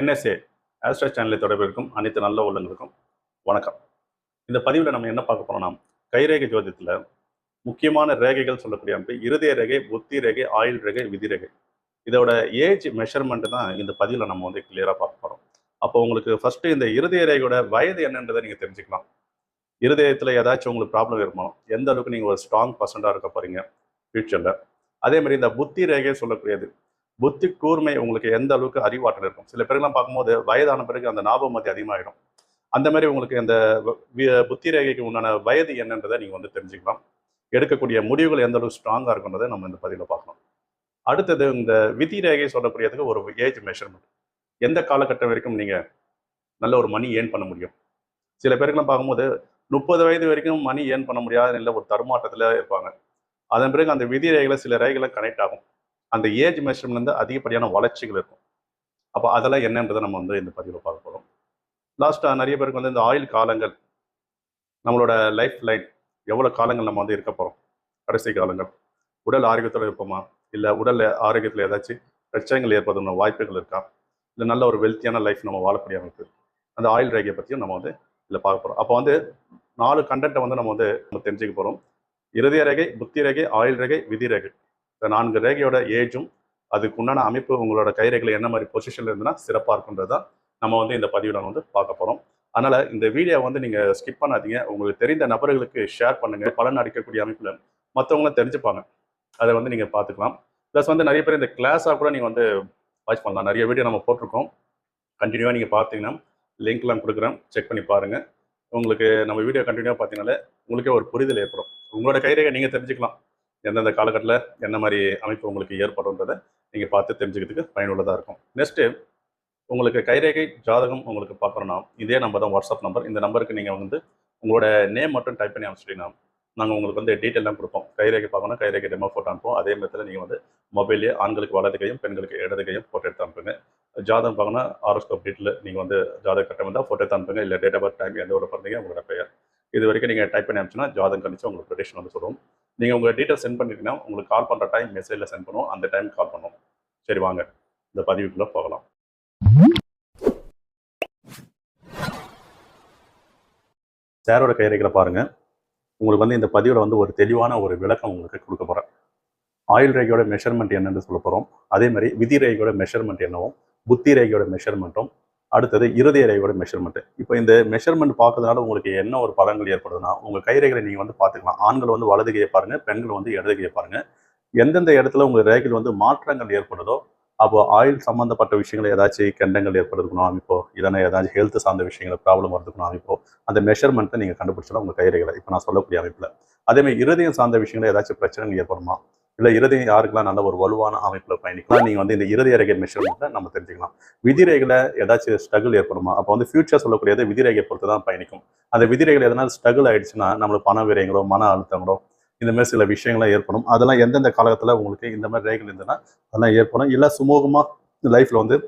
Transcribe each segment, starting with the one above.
NSA ஆஸ்ட்ரா சேனலை தொடர்பிற்கும் அனைத்து நல்ல உள்ளங்களுக்கும் வணக்கம். இந்த பதிவில் நம்ம என்ன பார்க்க போறோம்னா கைரேகை ஜோதியத்தில் முக்கியமான ரேகைகள் சொல்லக்கூடிய அமைப்பு இருதய ரேகை புத்தி ரேகை ஆயுள் ரேகை விதி ரேகை. இதோட ஏஜ் மெஷர்மெண்ட் தான் இந்த பதிவில் நம்ம வந்து கிளியராக பார்க்க போகிறோம் அப்போ உங்களுக்கு ஃபஸ்ட்டு இந்த இருதய ரேகையோட வயது என்னன்றதை நீங்கள் தெரிஞ்சுக்கலாம். இருதயத்தில் ஏதாச்சும் உங்களுக்கு ப்ராப்ளம் இருக்கணும் எந்த அளவுக்கு நீங்கள் ஒரு ஸ்ட்ராங் பர்சண்டாக இருக்க போறீங்க ஃபியூச்சரில் அதே மாதிரி இந்த புத்தி ரேகை சொல்லக்கூடியது புத்தி கூர்மை உங்களுக்கு எந்த அளவுக்கு அறிவாற்றல் இருக்கும்? சில பேர்லாம் பார்க்கும்போது வயதான பிறகு அந்த ஞாபகம் மதி அதிகமாகிடும் அந்த மாதிரி உங்களுக்கு அந்த புத்தி ரேகைக்கு உண்டான வயது என்னன்றதை நீங்கள் வந்து தெரிஞ்சுக்கலாம். எடுக்கக்கூடிய முடிவுகள் எந்த அளவுக்கு ஸ்ட்ராங்காக இருக்குன்றதை நம்ம இந்த பதிவில் பார்க்கணும். அடுத்தது இந்த விதி ரேகை சொல்லக்கூடியதுக்கு ஒரு ஏஜ் மெஷர்மெண்ட் எந்த காலகட்டம் வரைக்கும் நீங்கள் நல்ல ஒரு மணி ஏர்ன் பண்ண முடியும்? சில பேருக்குலாம் பார்க்கும்போது முப்பது வயது வரைக்கும் மணி ஏர்ன் பண்ண முடியாத இல்லை ஒரு தருமாட்டத்தில் இருப்பாங்க. அதன் பிறகு அந்த விதி ரேகையில் சில ரேகைகளை கனெக்ட் ஆகும். அந்த ஏஜ் மெஷர்மெண்ட்லேருந்து அதிகப்படியான வளர்ச்சிகள் இருக்கும். அப்போ அதெல்லாம் என்னன்றதை நம்ம வந்து இந்த பதிவில் பார்க்க போகிறோம் லாஸ்ட்டாக நிறைய பேருக்கு வந்து இந்த ஆயுள் காலங்கள் நம்மளோட லைஃப் லைன் எவ்வளோ காலங்கள் நம்ம வந்து இருக்க போகிறோம் கடைசி காலங்கள். உடல் ஆரோக்கியத்தோட இருப்போமா? இல்லை உடல் ஆரோக்கியத்தில் ஏதாச்சும் பிரச்சனைகள் ஏற்படுத்தணும் வாய்ப்புகள் இருக்கா? இல்லை நல்ல ஒரு வெல்த்தியான லைஃப் நம்ம வாழக்கூடிய அமைப்பு அந்த ஆயுள் ரேகையை பற்றியும் நம்ம வந்து இதில் பார்க்க போகிறோம் அப்போ வந்து நாலு கண்டென்ட்டை வந்து நம்ம வந்து நம்ம தெரிஞ்சுக்க போகிறோம் இருதய ரேகை புத்தி ரேகை ஆயுள் ரேகை விதி ரேகை. இந்த நான்கு ரேகையோட ஏஜும் அதுக்கு உண்டான அமைப்பு உங்களோட கைரேகையில் என்ன மாதிரி பொசிஷனில் இருந்ததுன்னா சிறப்பாக இருக்குன்றது தான் நம்ம வந்து இந்த பதிவில் வந்து பார்க்க போகிறோம் அதனால் இந்த வீடியோ வந்து நீங்கள் ஸ்கிப் பண்ணாதீங்க. உங்களுக்கு தெரிந்த நபர்களுக்கு ஷேர் பண்ணுங்கள் பலன் அடிக்கக்கூடிய அமைப்பில் மற்றவங்களும் தெரிஞ்சுப்பாங்க. அதை வந்து நீங்கள் பார்த்துக்கலாம். ப்ளஸ் வந்து நிறைய பேர் இந்த கிளாஸாக கூட நீங்கள் வந்து வாட்ச் பண்ணலாம். நிறைய வீடியோ நம்ம போட்டிருக்கோம். கண்டினியூவாக நீங்கள் பார்த்தீங்கன்னா லிங்க்லாம் கொடுக்குறேன். செக் பண்ணி பாருங்கள் உங்களுக்கு நம்ம வீடியோ கண்டினியூவாக பார்த்தீங்கனாலே உங்களுக்கே ஒரு புரிதல் ஏற்படும். உங்களோட கைரேகை நீங்கள் தெரிஞ்சுக்கலாம். எந்தெந்த காலகட்டத்தில் என்ன மாதிரி அமைப்பு உங்களுக்கு ஏற்படும்ன்றதை நீங்கள் பார்த்து தெரிஞ்சுக்கிறதுக்கு பயனுள்ளதாக இருக்கும். நெக்ஸ்ட்டு உங்களுக்கு கைரேகை ஜாதகம் உங்களுக்கு பார்க்குறோன்னா இதே நம்பர் தான் வாட்ஸ்அப் நம்பர் இந்த நம்பருக்கு நீங்கள் வந்து உங்களோட நேம் மட்டும் டைப் பண்ணி அனுப்பிச்சிட்டிங்கன்னா நாங்கள் உங்களுக்கு வந்து டீட்டெயிலாம் கொடுப்போம். கைரேகை பார்க்கணும் கைரேகை டெமோ ஃபோட்டோ அனுப்புவோம். அதே மாதிரி நீங்கள் வந்து மொபைல்லேயே ஆண்களுக்கு வலது கையும் பெண்களுக்கு இடது கையும் ஃபோட்டோ எடுத்து அனுப்புங்க. ஜாதகம் பார்க்கணும் ஆரோஸ்கோப் டீட்டில் நீங்கள் வந்து ஜாதக கட்டம் வந்தால் ஃபோட்டோ எடுத்து அனுப்புங்க. இல்லை டேட் ஆஃப் பர்த் டைம் எந்த ஒரு பிறந்தீங்க உங்களோட பெயர். இது வரைக்கும் நீங்கள் டைப் பண்ணி அனுப்பிச்சுன்னா ஜாதகம் கணிச்சு உங்களுக்கு ப்ரொடேஷன் வந்து சொல்லுவோம் நீங்கள் உங்கள் டீட்டெயில் சென்ட் பண்ணிட்டீங்கன்னா உங்களுக்கு கால் பண்ணுற டைம் மெசேஜில் சென்ட் பண்ணுவோம். அந்த டைம் கால் பண்ணுவோம். சரி வாங்க. இந்த பதிவுக்குள்ளே போகலாம். சாரோட கைரேகைகளை பாருங்க. உங்களுக்கு வந்து இந்த பதிவில் வந்து ஒரு தெளிவான ஒரு விளக்கம் உங்களுக்கு கொடுக்க போகிறேன் ஆயுள் ரேகையோட மெஷர்மெண்ட் என்னென்னு சொல்ல போகிறோம் அதே மாதிரி விதி ரேகையோட மெஷர்மெண்ட் என்னவும் புத்தி ரேகையோட மெஷர்மெண்ட்டும் அடுத்தது இருதய ரேகையோட மெஷர்மெண்ட் இப்போ இந்த மெஷர்மெண்ட் பார்க்கறதுனால உங்களுக்கு என்ன ஒரு பலன்கள் ஏற்படுதுன்னா உங்கள் கைரேகைகளை நீங்கள் வந்து பார்த்துக்கலாம். ஆண்கள் வந்து வலது கையை பாருங்கள் பெண்கள் வந்து இடது கையை பாருங்கள் எந்தெந்த இடத்துல உங்கள் ரேகையில் வந்து மாற்றங்கள் ஏற்படுதோ அப்போ ஆயில் சம்மந்தப்பட்ட விஷயங்கள் ஏதாச்சும் கெண்டங்கள் ஏற்படுறதுக்கணும் அமைப்போ இல்லைன்னா ஏதாச்சும் ஹெல்த் சார்ந்த விஷயங்கள் ப்ராப்ளம் வரதுக்கணும் அமைப்போ அந்த மெஷர்மெண்ட்டை நீங்கள் கண்டுபிடிச்சலாம் உங்கள் கைரேகளை இப்போ நான் சொல்லக்கூடிய அமைப்பில். அதேமாதிரி இருதயம் சார்ந்த விஷயங்கள் ஏதாச்சும் பிரச்சனைகள் ஏற்படுமா? இல்லை இருதயம் யாருக்கெல்லாம் நல்ல ஒரு வலுவான அமைப்பில் பயணிக்கலாம் நீங்கள் வந்து இந்த இருதய ரேகை மெஷர்மெண்ட்டை நம்ம தெரிஞ்சுக்கலாம். விதிரேகையில் ஏதாச்சும் ஸ்ட்ரகிள் ஏற்படுமா? அப்போ வந்து ஃபியூச்சர் சொல்லக்கூடியது விதிரேகை பொறுத்து தான் பயணிக்கும். அந்த விதிரேகையில் எதனால் ஸ்ட்ரகிள் ஆயிடுச்சுன்னா நம்மளுக்கு பண விரயங்களோ மன அழுத்தங்களோ இந்த மாதிரி சில விஷயங்கள்லாம் ஏற்படும். அதெல்லாம் எந்தெந்த காலகட்டத்தில் உங்களுக்கு இந்த மாதிரி ரேகை இருந்ததுன்னா அதெல்லாம் ஏற்படும். இல்லை சுமூகமாக லைஃப்பில் வந்து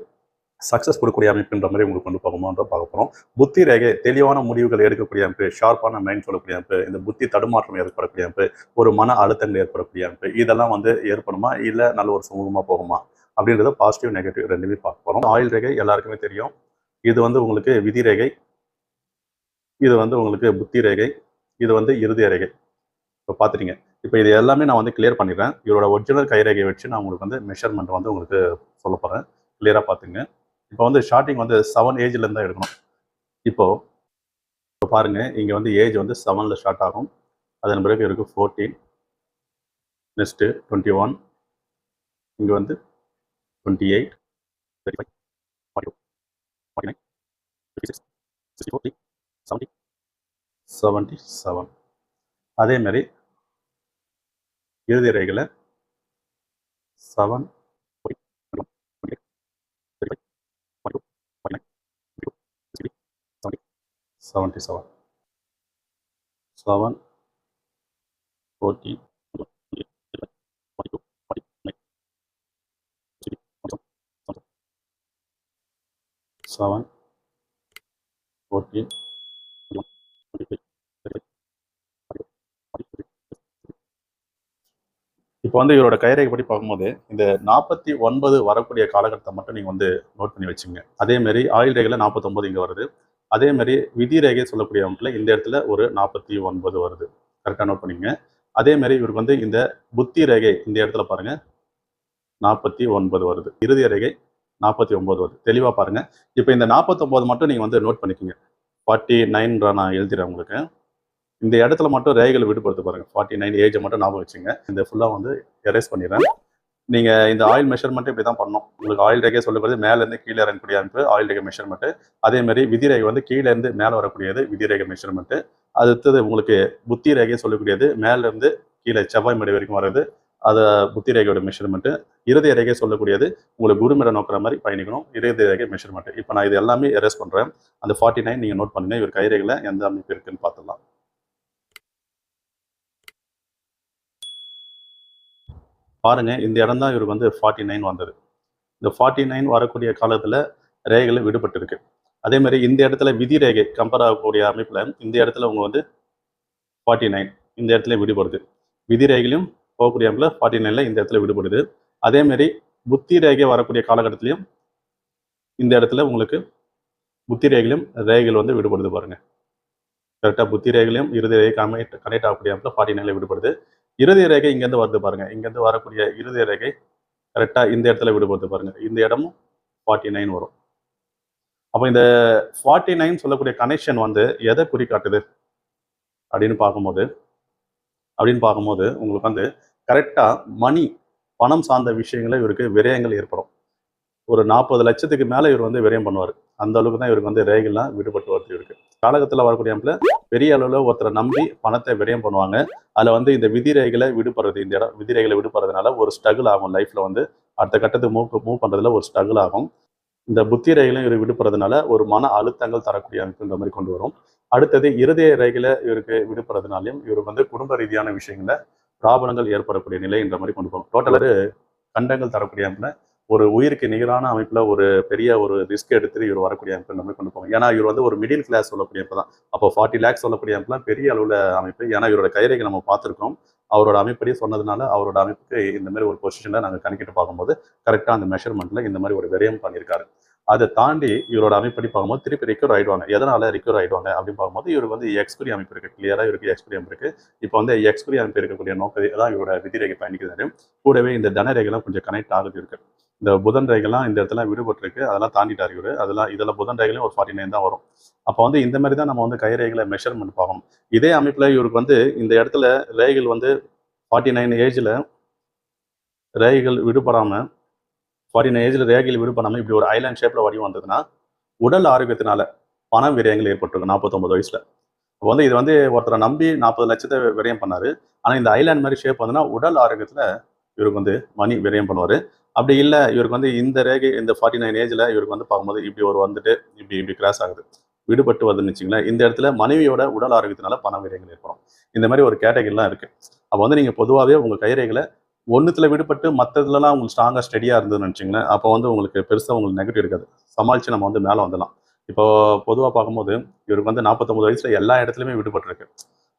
சக்ஸஸ் கொடுக்கக்கூடிய அமைப்புன்ற மாதிரி உங்களுக்கு கொண்டு போகுமான்ற பார்க்க போகிறோம் புத்தி ரேகை தெளிவான முடிவுகள் எடுக்கக்கூடிய அமைப்பு ஷார்ப்பான மைண்ட் சொல்லக்கூடிய அமைப்பு இந்த புத்தி தடுமாற்றம் ஏற்படக்கூடிய அமைப்பு ஒரு மன அழுத்தங்கள் ஏற்படக்கூடிய அமைப்பு இதெல்லாம் வந்து ஏற்படுமா? இல்லை நல்ல ஒரு சுமூகமாக போகுமா? அப்படின்றத பாசிட்டிவ் நெகட்டிவ் ரெண்டுமே பார்க்க போகிறோம் ஆயில் ரேகை எல்லாருக்குமே தெரியும். இது வந்து உங்களுக்கு விதி ரேகை. இது வந்து உங்களுக்கு புத்தி ரேகை. இது வந்து இறுதி ரேகை. இப்போ பார்த்துட்டீங்க இப்போ இது எல்லாமே நான் வந்து கிளியர் பண்ணிடுறேன். இவரோட ஒரிஜினல் கைரேகையை வச்சு நான் உங்களுக்கு வந்து மெஷர்மெண்ட் வந்து உங்களுக்கு சொல்ல போகிறேன் கிளியராக பார்த்துங்க இப்போ வந்து ஸ்டார்டிங் வந்து செவன் ஏஜ்லேருந்து தான் எடுக்கணும். இப்போது இப்போ பாருங்கள் இங்கே வந்து ஏஜ் வந்து செவனில் ஸ்டார்ட் ஆகும். அதன் பிறகு இருக்குது ஃபோர்டீன் நெக்ஸ்ட்டு டுவெண்ட்டி ஒன் இங்கே வந்து twenty eight thirty five forty two forty nine fifty six sixty forty seventy seventy seven அதேமாரி இறுதி ரேகையில் seven seventy seven seven forty seven forty இப்போ வந்து இவரோட கைரேகை படி பார்க்கும்போது இந்த நாற்பத்தி ஒன்பது வரக்கூடிய காலகட்டத்தை மட்டும் நீங்கள் வந்து நோட் பண்ணி வச்சுங்க அதேமாரி ஆயுள் ரேகையில் நாற்பத்தொம்பது இங்கே வருது. அதே மாதிரி விதி ரேகை சொல்லக்கூடிய அமைப்பில் இந்த இடத்துல ஒரு நாற்பத்தி ஒன்பது வருது. கரெக்டாக நோட் பண்ணிங்க அதே மாதிரி இவருக்கு வந்து இந்த புத்தி ரேகை இந்த இடத்துல பாருங்க. நாற்பத்தி ஒன்பது வருது. இறுதி ரேகை நாற்பத்தி ஒன்பது வருது. தெளிவாக பாருங்க. இப்போ இந்த நாற்பத்தொம்போது மட்டும் நீங்கள் வந்து நோட் பண்ணிக்கோங்க. ஃபார்ட்டி நைன்ற நான் எழுதிடுறேன் உங்களுக்கு. இந்த இடத்துல மட்டும் ரேகைகள் விடுபடுத்து பாருங்க. ஃபார்ட்டி நைன் ஏஜை மட்டும் ஞாபகம் வச்சுங்க. இந்த ஃபுல்லாக வந்து எரேஸ் பண்ணிடுறேன். நீங்கள் இந்த ஆயில் மெஷர்மெண்ட் இப்படி தான் பண்ணணும். உங்களுக்கு ஆயில் ரேகை சொல்லப்படுது மேலேருந்து கீழே இறங்கக்கூடிய அமைப்பு ஆயில் ரேகை மெஷர்மெண்ட் அதே மாதிரி விதி ரேகை வந்து கீழே இருந்து மேலே வரக்கூடியது விதி ரேகை மெஷர்மெண்ட் அடுத்தது உங்களுக்கு புத்தி ரேகை சொல்லக்கூடியது மேலேருந்து கீழே செவ்வாய் மடி வரைக்கும் வர்றது அதை புத்தி ரேகையோட மெஷர்மெண்ட் இறுதி ரேகை சொல்லக்கூடியது உங்களுக்கு குருமிட நோக்கிற மாதிரி பயணிக்கணும். இறுதி ரேகை மெஷர்மெண்ட் இப்போ நான் இது எல்லாமே எரேஸ் பண்ணுறேன் அந்த ஃபார்ட்டி நைன் நீங்கள் நோட் பண்ணுங்க இவர் கைரேகையில் எந்த அமைப்பு இருக்குன்னு பார்த்துடலாம். பாருங்கள் இந்த இடம் தான் இவருக்கு வந்து ஃபார்ட்டி நைன் வந்தது. இந்த ஃபார்ட்டி நைன் வரக்கூடிய காலத்தில் ரேகைகள் விடுபட்டிருக்கு. அதே மாதிரி இந்த இடத்துல விதி ரேகை கம்பேர் ஆகக்கூடிய அமைப்பில் இந்த இடத்துல அவங்க வந்து ஃபார்ட்டி நைன் இந்த இடத்துல விடுபடுது. விதி ரேகையிலும் போகக்கூடிய அமைப்பில் ஃபார்ட்டி நைனில் இந்த இடத்துல விடுபடுது. அதே மாதிரி புத்தி ரேகை வரக்கூடிய காலகட்டத்திலையும் இந்த இடத்துல உங்களுக்கு புத்தி ரேகையிலும் ரேகைகள் வந்து விடுபடுது பாருங்கள் கரெக்டாக புத்தி ரேகையிலும் இறுதி ரேகை கனெக்ட் கனெக்ட் ஆகக்கூடிய அமைப்பில் ஃபார்ட்டி நைனில் விடுபடுது. இறுதி ரேகை இங்கேருந்து வருது பாருங்க. இங்கேருந்து வரக்கூடிய இறுதி ரேகை கரெக்டாக இந்த இடத்துல விடுபடுது பாருங்க. இந்த இடமும் ஃபார்ட்டி நைன் வரும். அப்போ இந்த ஃபார்ட்டி நைன் சொல்லக்கூடிய கனெக்ஷன் வந்து எதை குறிக்காட்டுது? அப்படின்னு பார்க்கும்போது அப்படின்னு பார்க்கும்போது உங்களுக்கு வந்து கரெக்டாக மணி பணம் சார்ந்த விஷயங்கள இவருக்கு விரயங்கள் ஏற்படும். ஒரு நாற்பது லட்சத்துக்கு மேலே இவர் வந்து விரயம் பண்ணுவார். அந்த அளவுக்கு தான் இவருக்கு வந்து ரேகெல்லாம் விடுபட்டு வருது இருக்கு காலகத்தில் வரக்கூடிய பெரிய அளவில் ஒருத்தரை நம்பி பணத்தை விரயம் பண்ணுவாங்க. அதில் வந்து இந்த விதிரைகளை விடுபடுறது இந்த இடம் விதிரைகளை விடுபடுறதுனால ஒரு ஸ்ட்ரகிள் ஆகும் லைஃப்பில் வந்து. அடுத்த கட்டத்துக்கு மூவ் மூவ் பண்ணுறதுல ஒரு ஸ்ட்ரகிள் ஆகும். இந்த புத்தி ரேகைகளும் இவர் விடுபடுறதுனால ஒரு மன அழுத்தங்கள் தரக்கூடிய அமைப்புன்ற மாதிரி கொண்டு வரும். அடுத்தது இருதய ரேகையில இவருக்கு விடுபடுறதுனாலையும் இவர் வந்து குடும்ப ரீதியான விஷயங்கள பிராபலங்கள் ஏற்படக்கூடிய நிலைன்ற மாதிரி கொண்டு போகும். டோட்டலர் கண்டங்கள் தரக்கூடிய அமைப்புல ஒரு உயிருக்கு நிகரான அமைப்பில் ஒரு பெரிய ஒரு ரிஸ்க் எடுத்து இவர் வரக்கூடிய அமைப்பு நம்ம கொண்டு போவோம். ஏன்னா இவர் வந்து ஒரு மிடில் கிளாஸ் சொல்லக்கூடிய அமைப்பு தான். அப்போ ஃபார்ட்டி லேக்ஸ் சொல்லக்கூடிய அமைப்புலாம் பெரிய அளவில் அமைப்பு. ஏன்னா இவரோட கைரேகை நம்ம பார்த்துருக்கோம் அவரோட அமைப்படி சொன்னதுனால அவரோட அமைப்புக்கு இந்த மாதிரி ஒரு பொசிஷனில் நாங்கள் கணக்கிட்டு பார்க்கும்போது கரெக்டாக அந்த மெஷர்மெண்ட்டில் இந்த மாதிரி ஒரு விரயம் பண்ணியிருக்காரு. அதை தாண்டி இவரோட அமைப்படி பார்க்கும்போது திருப்பி ரிக்கவர் ஆயிடுவாங்க. எதனால ரிக்கவர் ஆயிடுவாங்க அப்படின்னு பார்க்கும்போது இவருக்கு வந்து எக்ஸ்பிரி அமைப்பு இருக்கு. கிளியரா இவருக்கு எக்ஸ்பிரி அமைப்பு இருக்கு. இப்போ வந்து எக்ஸ்பிரி அமைப்பு இருக்கக்கூடிய நோக்கத்தை தான் இவரோட விதிரேகை பயணிக்கிறாரு. கூடவே இந்த தனரேகைலாம் கொஞ்சம் கனெக்ட் ஆகுது இருக்கு இந்த புதன் ரேகைலாம் இந்த இடத்துல விடுபட்டிருக்கு. அதெல்லாம் தாண்டிட்டார் இவர். அதெல்லாம் இதெல்லாம் புதன் ரேகையும் ஒரு ஃபார்ட்டி நைன் தான் வரும். அப்போ வந்து இந்த மாதிரி தான் நம்ம வந்து கைரேகைகளை மெஷர்மெண்ட் பார்க்கணும். இதே அமைப்பில் இவருக்கு வந்து இந்த இடத்துல ரேகைகள் வந்து ஃபார்ட்டி நைன் ஏஜில் ரேகைகள் விடுபடாமல் ஃபார்ட்டி நைன் ஏஜில் ரேகைகள் விடுபடாமல் இப்படி ஒரு ஐலாண்ட் ஷேப்பில் வடிவம் வந்ததுன்னா உடல் ஆரோக்கியத்தினால பண விரயங்கள் ஏற்பட்டிருக்கு நாற்பத்தொம்பது வயசில். அப்போ வந்து இது வந்து ஒருத்தரை நம்பி நாற்பது லட்சத்தை விரயம் பண்ணார். ஆனால் இந்த ஐலாண்ட் மாதிரி ஷேப் வந்துன்னா உடல் ஆரோக்கியத்தில் இவருக்கு வந்து மணி விரயம் பண்ணுவார். அப்படி இல்லை இவருக்கு வந்து இந்த ரேகை இந்த ஃபார்ட்டி நைன் ஏஜில் இவருக்கு வந்து பார்க்கும்போது இப்படி ஒரு வந்துட்டு இப்படி இப்படி கிராஸ் ஆகுது. விடுபட்டு வருதுன்னு வச்சுங்களேன் இந்த இடத்துல மனைவியோட உடல் ஆரோக்கியத்தினால பண விரைகள் ஏற்படும். இந்த மாதிரி ஒரு கேட்டகரிலாம் இருக்குது அப்போ வந்து நீங்கள் பொதுவாகவே உங்கள் கைரேகளை ஒன்றுத்தில் விடுபட்டு மற்றதுலலாம் உங்களுக்கு ஸ்ட்ராங்காக ஸ்டடியாக இருந்ததுன்னு நினச்சிங்களேன் அப்போ வந்து உங்களுக்கு பெருசாக உங்களுக்கு நெகட்டிவ் இருக்காது. சமாளித்து நம்ம வந்து மேலே வந்துடலாம். இப்போ பொதுவாக பார்க்கும்போது இவருக்கு வந்து நாற்பத்தொம்பது வயசில் எல்லா இடத்துலையுமே விடுபட்டிருக்கு.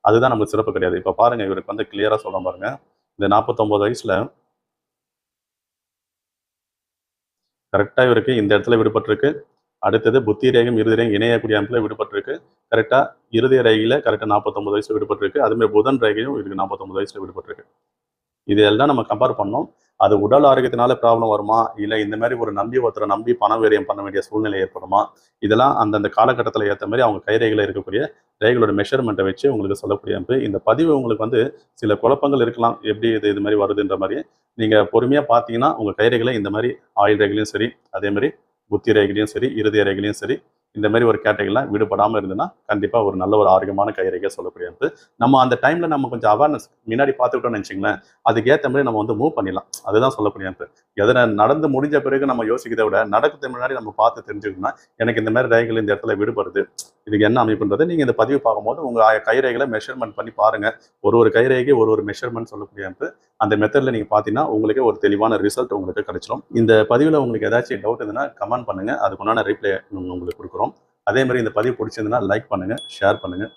அதுதான் நமக்கு சிறப்பு கிடையாது. இப்போ பாருங்க இவருக்கு வந்து கிளியராக சொல்ல பாருங்கள் இந்த நாற்பத்தொம்பது வயசில் கரெக்டாக இவருக்கு இந்த இடத்துல விடுபட்டிருக்கு. அடுத்தது புத்தி ரேகம் இறுதி ரேகம் இணையக்கூடிய அமைப்பில் விடுபட்டிருக்கு. கரெக்டாக இறுதி ரேகையில் கரெக்டாக நாற்பத்தொம்பது வயசில் விடுபட்டிருக்கு. அதுமாதிரி புதன் ரேகையும் இதுக்கு நாற்பத்தொம்பது வயசில் விடுபட்டிருக்கு. இது எல்லாம் நம்ம கம்பேர் பண்ணோம். அது உடல் ஆரோக்கியத்தினால ப்ராப்ளம் வருமா? இல்லை இந்த மாதிரி ஒரு நம்பி ஒருத்தரை நம்பி பண விரயம் பண்ண வேண்டிய சூழ்நிலை ஏற்படுமா? இதெல்லாம் அந்தந்த காலகட்டத்தில் ஏற்ற மாதிரி அவங்க கைரேகையில் இருக்கக்கூடிய ரேகளோட மெஷர்மெண்ட்டை வச்சு உங்களுக்கு சொல்லக்கூடிய அமைப்பு இந்த பதிவு உங்களுக்கு வந்து சில குழப்பங்கள் இருக்கலாம். எப்படி இது இது மாதிரி வருதுன்ற மாதிரி நீங்கள் பொறுமையாக பார்த்தீங்கன்னா உங்கள் கைரைகளை இந்த மாதிரி ஆயில் ரேகையிலையும் சரி அதே மாதிரி புத்தி ரேகையிலையும் சரி இருதய ரேகையிலையும் சரி இந்த மாதிரி ஒரு கேட்டகரிலாம் விடுபடாமல் இருந்ததுன்னா கண்டிப்பாக ஒரு நல்ல ஒரு ஆரோக்கியமான கைரேகை சொல்லக்கூடிய நம்ம அந்த டைமில் நம்ம கொஞ்சம் அவேர்னஸ் முன்னாடி பார்த்துக்கிட்டோம்னு வச்சுங்களேன் அதுக்கேற்ற மாதிரி நம்ம வந்து மூவ் பண்ணிடலாம். அதுதான் சொல்லக்கூடியது. அமைப்பு எதனை நடந்து முடிஞ்ச பிறகு நம்ம யோசிக்கிறதை விட நடக்கிறதுக்கு முன்னாடி நம்ம பார்த்து தெரிஞ்சுக்கணும்னா எனக்கு இந்த மாதிரி ரேகைகள் இந்த இடத்துல விடுபடுது. இதுக்கு என்ன அமைப்புன்றது நீங்கள் இந்த பதிவு பார்க்கும்போது உங்கள் கைரேகைகளை மெஷர்மெண்ட் பண்ணி பாருங்கள் ஒரு ஒரு கைரேகை ஒரு ஒரு மெஷர்மெண்ட் சொல்லக்கூடிய அமைப்பு. அந்த மெத்தடில் நீங்கள் பார்த்தீங்கன்னா உங்களுக்கே ஒரு தெளிவான ரிசல்ட் உங்களுக்கு கிடைச்சிடும் இந்த பதிவில் உங்களுக்கு ஏதாச்சும் டவுட் இருந்ததுன்னா கமெண்ட் பண்ணுங்கள் அதுக்குண்டான ரிப்ளை உங்களுக்கு கொடுக்குறோம். அதே மாதிரி இந்த பதிவு பிடிச்சிருந்ததுன்னா லைக் பண்ணுங்கள் ஷேர் பண்ணுங்கள்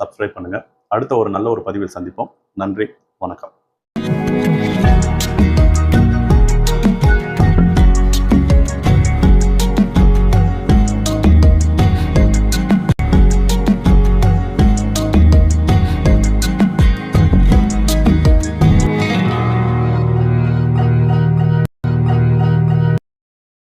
சப்ஸ்கிரைப் பண்ணுங்கள் அடுத்த ஒரு நல்ல ஒரு பதிவில் சந்திப்போம். நன்றி வணக்கம்.